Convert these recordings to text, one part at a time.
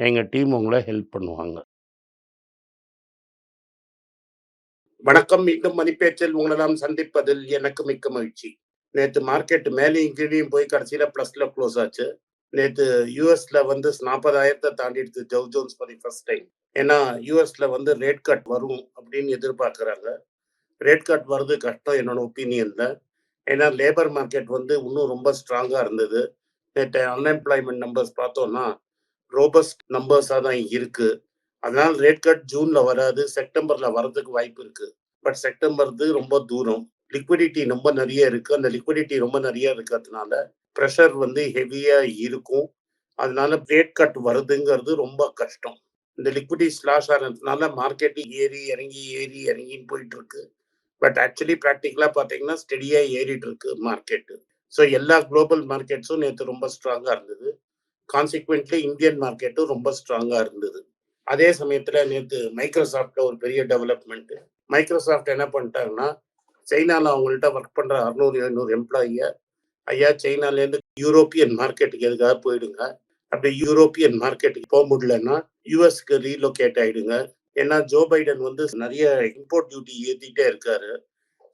எங்க டீம் உங்களை ஹெல்ப் பண்ணுவாங்க. வணக்கம். மீண்டும் மணிப்பேச்சில் உங்களெல்லாம் சந்திப்பதில் எனக்கு மிக்க மகிழ்ச்சி. நேற்று மார்க்கெட் மேலேயும் கீழயும் போய் கடைசியில் ப்ளஸ்ல க்ளோஸ் ஆச்சு. நேற்று யூஎஸ்ல வந்து 40,000 தாண்டிடுச்சு Dow Jones for the first time. ஏன்னா, யூஎஸ்ல வந்து ரேட் கட் வரும் அப்படின்னு எதிர்பார்க்குறாங்க. ரேட் கட் வர்றது கஷ்டம் என்னோட ஒப்பீனியன்ல. ஏன்னா, லேபர் மார்க்கெட் வந்து இன்னும் ரொம்ப ஸ்ட்ராங்காக இருந்தது. நேற்று அன்எம்ப்ளாய்மெண்ட் நம்பர்ஸ் பார்த்தோம்னா, ரோபஸ்ட் நம்பர்ஸா தான் இருக்கு. அதனால ரேட் கட் ஜூன்ல வராது. செப்டம்பர்ல வர்றதுக்கு வாய்ப்பு இருக்கு. பட் செப்டம்பர்து ரொம்ப தூரம். லிக்விடிட்டி ரொம்ப நிறைய இருக்கு. அந்த லிக்விடிட்டி ரொம்ப நிறைய இருக்கிறதுனால, ப்ரெஷர் வந்து ஹெவியா இருக்கும். அதனால ரேட் கட் வருதுங்கிறது ரொம்ப கஷ்டம். இந்த லிக்விடிட்டி ஸ்லாஷ் ஆகிறதுனால மார்க்கெட்டு ஏறி இறங்கி, ஏறி இறங்கின்னு போயிட்டு இருக்கு. பட் ஆக்சுவலி ப்ராக்டிக்கலா பார்த்தீங்கன்னா, ஸ்டெடியா ஏறிட்டு இருக்கு மார்க்கெட். ஸோ எல்லா குளோபல் மார்க்கெட்ஸும் நேத்து ரொம்ப ஸ்ட்ராங்கா இருந்தது. கான்சிக்வென்ட்லி இந்தியன் மார்க்கெட்டும் ரொம்ப ஸ்ட்ராங்காக இருந்தது. அதே சமயத்தில் நேற்று மைக்ரோசாஃப்ட்டில் ஒரு பெரிய டெவலப்மெண்ட்டு மைக்ரோசாஃப்ட் என்ன பண்ணிட்டாங்கன்னா, சைனால அவங்கள்ட்ட ஒர்க் பண்ணுற அறுநூறு எழுநூறு எம்ப்ளாயிய, ஐயா சைனாலேருந்து யூரோப்பியன் மார்க்கெட்டுக்கு எதுக்காக போயிடுங்க. அப்படி யூரோப்பியன் மார்க்கெட்டுக்கு போக முடியலன்னா, யூஎஸ்க்கு ரீலொகேட் ஆயிடுங்க. ஏன்னா, ஜோ பைடன் வந்து நிறைய இம்போர்ட் டியூட்டி ஏற்றிட்டே இருக்காரு.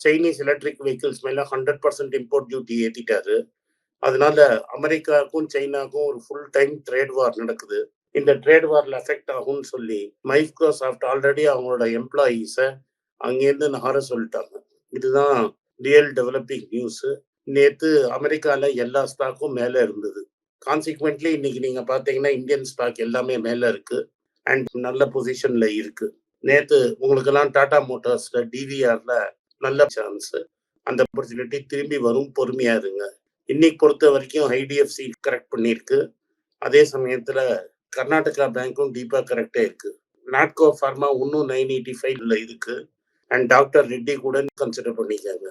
சைனீஸ் எலக்ட்ரிக் வெஹிக்கிள்ஸ் மேல 100% இம்போர்ட் டியூட்டி ஏற்றிட்டாரு அதனால அமெரிக்காவுக்கும், சைனாக்கும் ஒரு ஃபுல் டைம் ட்ரேட் வார் நடக்குது. இந்த ட்ரேட் வார்ல அஃபெக்ட் ஆகும்னு சொல்லி, மைக்ரோசாஃப்ட் ஆல்ரெடி அவங்களோட எம்ப்ளாயீஸ அங்கேருந்து நகர சொல்லிட்டாங்க இதுதான் ரியல் டெவலப்பிங் நியூஸ். நேத்து அமெரிக்கால எல்லா ஸ்டாக்கும் மேல இருந்தது. கான்சிக்வென்ட்லி இன்னைக்கு நீங்க பார்த்தீங்கன்னா, இந்தியன் ஸ்டாக் எல்லாமே மேல இருக்கு. அண்ட் நல்ல பொசிஷன்ல இருக்கு. நேத்து உங்களுக்கெல்லாம் டாடா மோட்டார்ஸ்ல டிவிஆர்ல நல்ல சான்ஸ். அந்த ஆப்பர்ச்சுனிட்டி திரும்பி வரும். பொறுமையா இருங்க. இன்னைக்கு பொறுத்த வரைக்கும் ஐடிஎஃப்சி கரெக்ட் பண்ணியிருக்கு. அதே சமயத்துல கர்நாடகா பேங்க்கும் டீப்பா கரெக்டா இருக்கு நாட்கோ ஃபார்மா இன்னும் 985ல இருக்கு. அண்ட் டாக்டர் ரெட்டி கூட கன்சிடர் பண்ணிக்காங்க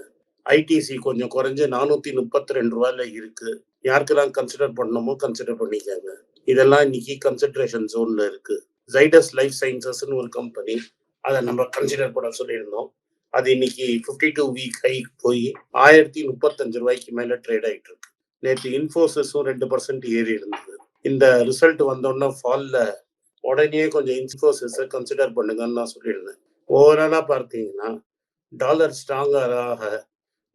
ஐடிசி கொஞ்சம் குறைஞ்சு நானூத்தி முப்பத்தி ரெண்டு 432ல இருக்கு. யாருக்கெல்லாம் கன்சிடர் பண்ணணுமோ கன்சிடர் பண்ணிக்காங்க இதெல்லாம் இன்னைக்கு கன்சிடரேஷன் ஜோன்ல இருக்கு. ஜைடஸ் லைஃப் சயின்சஸ்ன்னு ஒரு கம்பெனி. அத நம்ம கன்சிடர் பண்ண சொல்லியிருந்தோம். அது இன்னைக்கு 52 வீக் ஹை போய் ஆயிரத்தி முப்பத்தஞ்சு ரூபாய்க்கு மேல ட்ரேட் ஆயிட்டு இருக்கு. நேற்று இன்ஃபோசிஸும் ரெண்டு பர்சன்ட் ஏறி இருந்தது. இந்த ரிசல்ட் வந்தோடனே ஃபால்ல உடனே கொஞ்சம் இன்ஃபோசிஸ கன்சிடர் பண்ணுங்கன்னு நான் சொல்லியிருந்தேன். ஓவராலா பார்த்தீங்கன்னா, டாலர் ஸ்ட்ராங்கராக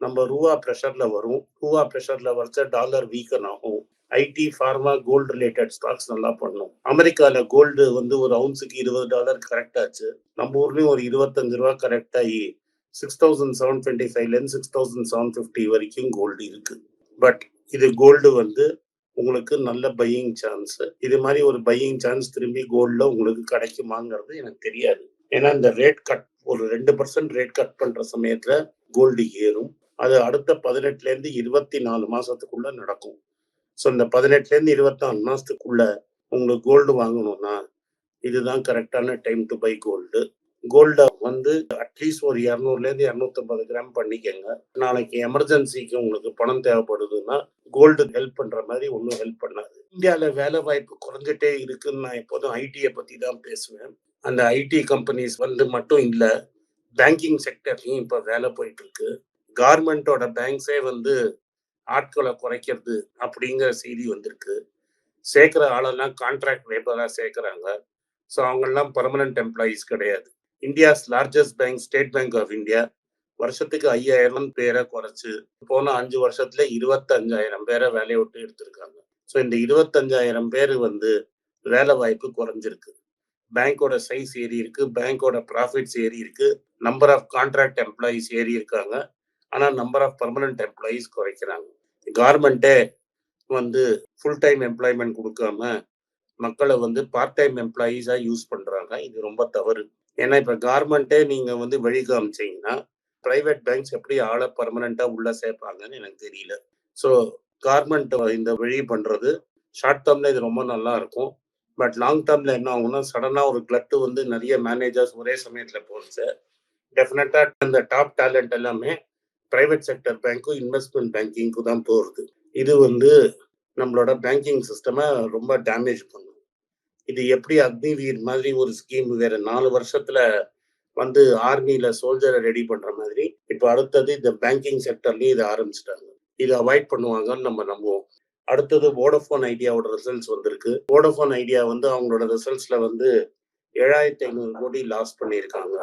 நம்ம ரூவா பிரஷர்ல வரும். ரூவா ப்ரெஷர்ல வரைச்ச டாலர் வீக்கன் ஆகும். IT, pharma gold related stocks நல்லா பண்ணும். அமெரிக்கால கோல்டு வந்து ஒரு அவுன்ஸுக்கு $20 கரெக்ட் ஆச்சு. நம்ம ஊர்லயும் ஒரு இருபத்தஞ்சு ரூபா கரெக்டாகி சிக்ஸ் தௌசண்ட் செவன் டுவெண்ட்டி ஃபைவ்லேருந்து சிக்ஸ் தௌசண்ட் செவன் ஃபிஃப்டி வரைக்கும் கோல்டு இருக்கு. பட் இது கோல்டு வந்து உங்களுக்கு நல்ல பையிங் சான்ஸ். இது மாதிரி ஒரு பையிங் சான்ஸ் திரும்பி கோல்டில் உங்களுக்கு கிடைக்குமாங்கிறது எனக்கு தெரியாது. ஏன்னா, இந்த ரேட் கட் ஒரு ரெண்டு பர்சன்ட் ரேட் கட் பண்ற சமயத்துல கோல்டு ஏறும். அது அடுத்த 18லேருந்து 24 மாசத்துக்குள்ள நடக்கும். ஸோ இந்த 18லேருந்து 24 மாசத்துக்குள்ள உங்களுக்கு கோல்டு வாங்கணும்னா, இதுதான் கரெக்டான டைம் டு பை கோல்டு. கோல்டை வந்து அட்லீஸ்ட் ஒரு 200லேருந்து 250 கிராம் பண்ணிக்கங்க. நாளைக்கு எமர்ஜென்சிக்கு உங்களுக்கு பணம் தேவைப்படுதுன்னா, கோல்டு ஹெல்ப் பண்ற மாதிரி ஒண்ணும் ஹெல்ப் பண்ணாது. இந்தியால வேலை வாய்ப்பு குறைஞ்சிட்டே இருக்குன்னு நான் எப்போதும் ஐடிய பத்தி தான் பேசுவேன். அந்த ஐடி கம்பெனிஸ் வந்து மட்டும் இல்ல, பேங்கிங் செக்டர்லயும் இப்போ வேலை போயிட்டு இருக்கு. கார்மெண்ட்டோட பேங்க்ஸே வந்து ஆட்களை குறைக்கிறது அப்படிங்கிற செய்தி வந்திருக்கு. சேர்க்குற ஆளெல்லாம் கான்ட்ராக்ட் லேபராக சேர்க்கறாங்க. ஸோ அவங்கெல்லாம் பர்மனன்ட் எம்ப்ளாயீஸ் கிடையாது. India's largest bank state bank of India வருஷத்துக்கு ஐயாயிரம் பேரை குறைச்சு, போன அஞ்சு வருஷத்துல 25,000 பேர வேலைய விட்டு எடுத்திருக்காங்க. ஸோ இந்த இருபத்தஞ்சாயிரம் பேர் வந்து வேலை வாய்ப்பு குறைஞ்சிருக்கு. பேங்கோட சைஸ் ஏறி இருக்கு. பேங்கோட ப்ராஃபிட்ஸ் ஏறி இருக்கு. நம்பர் ஆஃப் கான்ட்ராக்ட் எம்ப்ளாயீஸ் ஏறி இருக்காங்க. ஆனா நம்பர் ஆஃப் பர்மனன்ட் எம்ப்ளாயீஸ் குறைக்கிறாங்க. கவர்மெண்ட்டே வந்து ஃபுல் டைம் எம்ப்ளாய்மென்ட் குடுக்காம, மக்கள வந்து பார்ட் டைம் எம்ப்ளாயீஸாக யூஸ் பண்றாங்க. இது ரொம்ப தவறு. ஏன்னா, இப்ப கார்மெண்ட்டே நீங்க வந்து வழி காமிச்சீங்கன்னா, பிரைவேட் பேங்க்ஸ் எப்படி ஆளை பெர்மனன்ட்டா உள்ள சேர்ப்பாங்கன்னு எனக்கு தெரியல. ஸோ கார்மெண்ட் இந்த வழி பண்றது ஷார்ட் டெர்ம்ல இது ரொம்ப நல்லா இருக்கும். பட் லாங் டேர்ம்ல என்ன ஆகும்னா சடனா ஒரு கிளட்டு வந்து நிறைய மேனேஜர்ஸ் ஒரே சமயத்துல போச்சு டெஃபினட்டா அந்த டாப் டேலண்ட் எல்லாமே பிரைவேட் செக்டர் பேங்க்கும் இன்வெஸ்ட்மெண்ட் பேங்கிங்க்கு தான் போகிறது இது வந்து நம்மளோட பேங்கிங் சிஸ்டமை ரொம்ப டேமேஜ் பண்ணும் இது எப்படி அக்னிவீர் மாதிரி ஒரு ஸ்கீம் வேற நாலு வருஷத்துல வந்து ஆர்மியில சோல்ஜரை ரெடி பண்ற மாதிரி இப்போ அடுத்தது இந்த பேங்கிங் செக்டர்லயும் இதை ஆரம்பிச்சிட்டாங்க. இதை அவாய்ட் பண்ணுவாங்கன்னு நம்ம நம்புவோம். அடுத்தது வோடஃபோன் ஐடியாவோட ரிசல்ட்ஸ் வந்திருக்கு. வோடஃபோன் ஐடியா வந்து அவங்களோட ரிசல்ட்ஸ்ல வந்து ஏழாயிரத்தி ஐநூறு கோடி லாஸ் பண்ணியிருக்காங்க.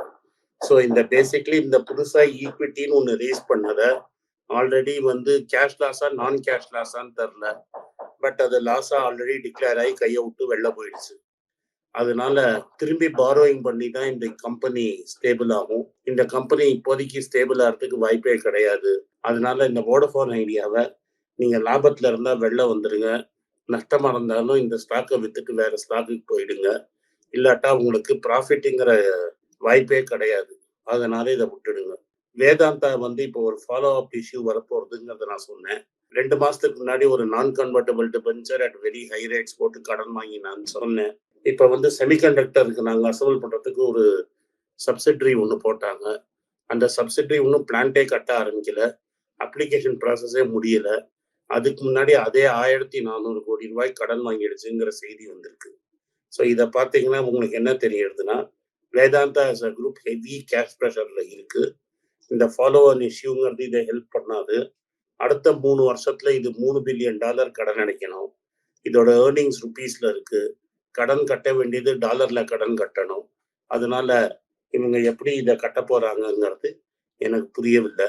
ஸோ இந்த பேசிக்லி இந்த புதுசா ஈக்விட்டின்னு ஒன்று ரேஸ் பண்ணதை ஆல்ரெடி வந்து கேஷ் லாஸா நான் கேஷ் லாஸான்னு தெரில பட் அது லாஸா ஆல்ரெடி டிக்ளேர் ஆகி கையை விட்டு வெளில போயிடுச்சு. அதனால திரும்பி பாரோயிங் பண்ணி தான் இந்த கம்பெனி ஸ்டேபிள் ஆகும். இந்த கம்பெனி இப்போதைக்கு ஸ்டேபிள் ஆகிறதுக்கு வாய்ப்பே கிடையாது. அதனால இந்த வோடஃபோன் ஐடியாவை நீங்க லாபத்துல இருந்தா வெளில வந்துருங்க. நஷ்டமா இருந்தாலும் இந்த ஸ்டாக்கை வித்துட்டு வேற ஸ்டாக்குக்கு போயிடுங்க. இல்லாட்டா உங்களுக்கு ப்ராஃபிட்டுங்கிற வாய்ப்பே கிடையாது. அதனால இதை விட்டுடுங்க. வேதாந்தா வந்து இப்போ ஒரு ஃபாலோ அப் இஷ்யூ வரப்போறதுங்கிறத நான் சொன்னேன். ரெண்டு மாசத்துக்கு முன்னாடி ஒரு நான் convertible debenture at very high rates போட்டு கடன் வாங்கி நான் சொன்னேன். இப்போ வந்து செமிகண்டக்டருக்கு நாங்கள் அசம்பிள் பண்ணுறதுக்கு ஒரு சப்சிட்ரி ஒன்று போட்டாங்க. அந்த சப்சிட்ரி இன்னும் பிளான்ட்டே கட்ட ஆரம்பிக்கல. அப்ளிகேஷன் ப்ராசஸே முடியல. அதுக்கு முன்னாடி அதே ஆயிரத்தி நானூறு கோடி ரூபாய் கடன் வாங்கிடுச்சுங்கிற செய்தி வந்திருக்கு. ஸோ இதை பார்த்தீங்கன்னா உங்களுக்கு என்ன தெரியுதுன்னா Vedanta as a group heavy cash ப்ரெஷர்ல இருக்கு. இந்த ஃபாலோவர் இஷ்யூங்கிறது இதை ஹெல்ப் பண்ணாது. அடுத்த மூணு வருஷத்துல இது மூணு பில்லியன் டாலர் கடன் அடைக்கணும். இதோட ஏர்னிங்ஸ் ருபீஸ்ல இருக்கு. கடன் கட்ட வேண்டியது டாலர்ல கடன் கட்டணும். அதனால இவங்க எப்படி இதை கட்ட போறாங்கங்கிறது எனக்கு புரியவில்லை.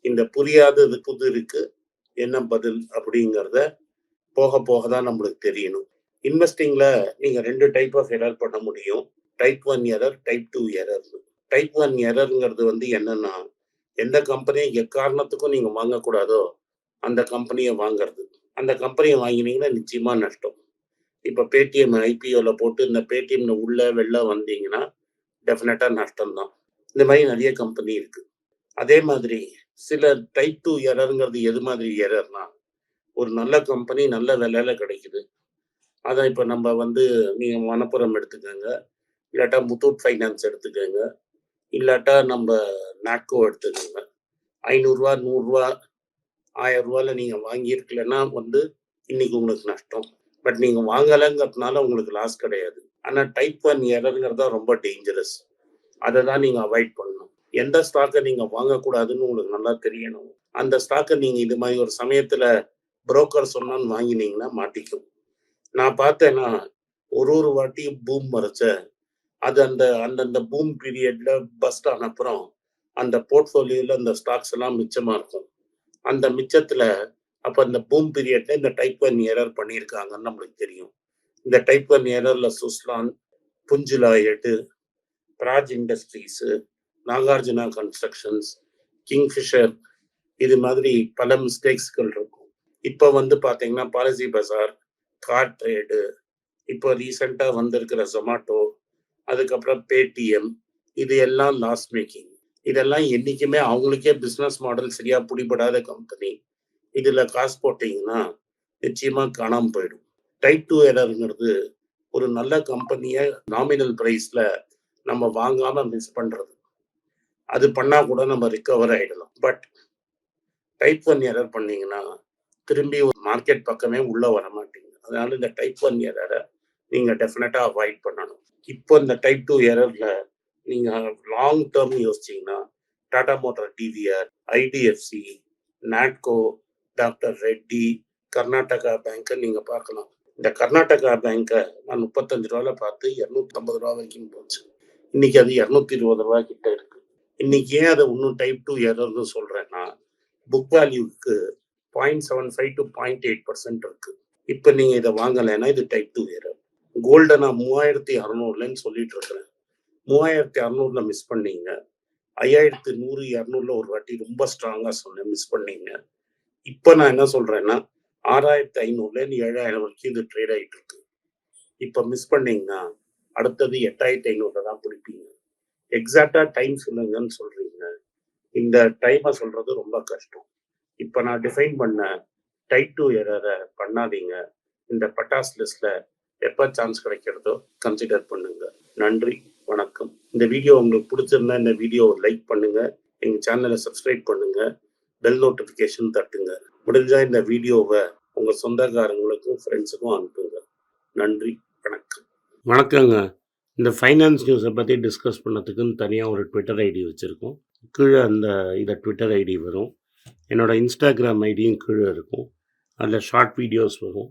இந்த புரியாதது புது இருக்கு. என்ன பதில் அப்படிங்கிறத போக போக தான் நம்மளுக்கு தெரியணும். இன்வெஸ்டிங்ல நீங்க ரெண்டு டைப் ஆஃப் எரர் பண்ண முடியும். Type one error type two error type one எரர்ங்கிறது வந்து என்னன்னா எந்த கம்பெனியை எக்காரணத்துக்கும் நீங்க வாங்கக்கூடாதோ அந்த கம்பெனியை வாங்குறது. அந்த கம்பெனியை வாங்கினீங்கன்னா நிச்சயமா நஷ்டம். இப்ப பேடிஎம் ஐபிஓல போட்டு இந்த பேடிஎம்ல உள்ள வெளில வந்தீங்கன்னா டெஃபினட்டா நஷ்டம் தான் இந்த மாதிரி நிறைய கம்பெனி இருக்கு. அதே மாதிரி சில டைப் டூ எரருங்கிறது எது மாதிரி எரர்னா ஒரு நல்ல கம்பெனி நல்ல விலையில கிடைக்குது. அதை இப்போ நம்ம வந்து நீங்க மணப்புரம் எடுத்துக்கோங்க. இல்லாட்டா முத்தூட் ஃபைனான்ஸ் எடுத்துக்கோங்க. இல்லாட்டா நம்ம நாட்கோ எடுத்துக்கோங்க. ஐநூறுரூவா நூறுரூவா ஆயிரம் ரூபாயில் நீங்கள் வாங்கியிருக்கலன்னா வந்து இன்னைக்கு உங்களுக்கு நஷ்டம். பட் நீங்கள் வாங்கலைங்கிறதுனால உங்களுக்கு லாஸ் கிடையாது. ஆனால் டைப் ஒன் எரருங்கிறது தான் ரொம்ப டேஞ்சரஸ் அதை தான் நீங்கள் அவாய்ட் பண்ணணும். எந்த ஸ்டாக்கை நீங்கள் வாங்கக்கூடாதுன்னு உங்களுக்கு நல்லா தெரியணும். அந்த ஸ்டாக்கை நீங்கள் இது மாதிரி ஒரு சமயத்தில் புரோக்கர் சொன்னான்னு வாங்கினீங்கன்னா மாட்டிக்கும். நான் பார்த்தேன்னா ஒரு ஒரு வாட்டி பூம் மறைச்ச அது அந்த அந்தந்த பூம் பீரியட்ல பஸ்ட் ஆன அப்புறம் அந்த போர்ட்ஃபோலியோல அந்த ஸ்டாக்ஸ் எல்லாம் மிச்சமா இருக்கும். அந்த மிச்சத்துல அப்ப அந்த பூம் பீரியட்ல இந்த டைப் ஒன் ஏரர் பண்ணியிருக்காங்கன்னு நம்மளுக்கு தெரியும். இந்த type one ஏரர்ல Suzlon Punj Lloyd Praj industries Nagarjuna constructions Kingfisher இது மாதிரி பல மிஸ்டேக்ஸ்கள் இருக்கும். இப்போ வந்து பாத்தீங்கன்னா பாலிசி பஜார் கார் ட்ரேடு இப்போ ரீசெண்டாக வந்திருக்கிற ஜொமாட்டோ அதுக்கப்புறம் பேடிஎம் இது எல்லாம் லாஸ் மேக்கிங் இதெல்லாம் என்னைக்குமே அவங்களுக்கே பிஸ்னஸ் மாடல் சரியா பிடிபடாத கம்பெனி இதுல காசு போட்டீங்கன்னா நிச்சயமா காணாமல் போயிடும். டைப் டூ எரருங்கிறது ஒரு நல்ல கம்பெனியை நாமினல் பிரைஸ்ல நம்ம வாங்காம மிஸ் பண்றது. அது பண்ணா கூட நம்ம ரிகவர் ஆயிடலாம். பட் டைப் ஒன் எரர் பண்ணீங்கன்னா திரும்பி மார்க்கெட் பக்கமே உள்ள வர மாட்டீங்க அதனால இந்த டைப் ஒன் எரரை நீங்க டெஃபினட்டா அவாய்ட் பண்ணணும். இப்போ இந்த டைப் டூ எரர்ல நீங்க long term யோசிச்சீங்கன்னா Tata motor DVR IDFC Natco doctor Reddy Karnataka பேங்கை நீங்க பார்க்கலாம். இந்த கர்நாடகா பேங்கை நான் முப்பத்தஞ்சு ரூபாயில பார்த்து இரநூத்தி ஐம்பது ரூபா வரைக்கும் போச்சு. இன்னைக்கு அது இரநூத்தி இருபது ரூபா கிட்ட இருக்கு. இன்னைக்கு ஏன் அதை இன்னும் டைப் டூ எரர்னு சொல்றேன்னா book வேல்யூக்கு point seven five to point eight percent இருக்கு. இப்போ நீங்க இதை வாங்கலைன்னா இது டைப் டூ எரர் கோல்டை நான் மூவாயிரத்தி அறநூறுலன்னு சொல்லிட்டு இருக்கிறேன். மூவாயிரத்தி அறநூறுல மிஸ் பண்ணீங்க. ஐயாயிரத்தி நூறு இரநூறுல ஒரு வாட்டி ரொம்ப ஸ்ட்ராங்கா சொன்னேன் மிஸ் பண்ணீங்க. இப்போ நான் என்ன சொல்றேன்னா ஆறாயிரத்தி ஐநூறுலேருந்து ஏழாயிரம் வரைக்கும் இது ட்ரேட் ஆயிட்டு இருக்கு. இப்போ மிஸ் பண்ணீங்கன்னா அடுத்தது எட்டாயிரத்தி ஐநூறுல தான் பிடிப்பீங்க. எக்ஸாக்டா டைம் சொல்லுங்கன்னு சொல்றீங்க. இந்த டைமை சொல்றது ரொம்ப கஷ்டம். இப்போ நான் டிஃபைன் பண்ண டைப் டூ எரரை பண்ணாதீங்க. இந்த பட்டாஸ் லிஸ்ட்ல எப்போ சான்ஸ் கிடைக்கிறதோ கன்சிடர் பண்ணுங்க. நன்றி வணக்கம். இந்த வீடியோ உங்களுக்கு பிடிச்சிருந்தா இந்த வீடியோவை லைக் பண்ணுங்க. எங்க சேனலை சப்ஸ்கிரைப் பண்ணுங்க. பெல் நோட்டிஃபிகேஷன் தட்டுங்க. முடிஞ்சா இந்த வீடியோவை உங்க சொந்தக்காரங்களுக்கும் ஃப்ரெண்ட்ஸுக்கும் அனுப்புங்க. நன்றி வணக்கம். வணக்கங்க. இந்த ஃபைனான்ஸ் நியூஸை பற்றி டிஸ்கஸ் பண்ணதுக்குன்னு தனியாக ஒரு ட்விட்டர் ஐடி வச்சுருக்கோம். கீழே அந்த இதை ட்விட்டர் ஐடி வரும். என்னோட இன்ஸ்டாகிராம் ஐடியும் கீழே இருக்கும். அதில் ஷார்ட் வீடியோஸ் வரும்.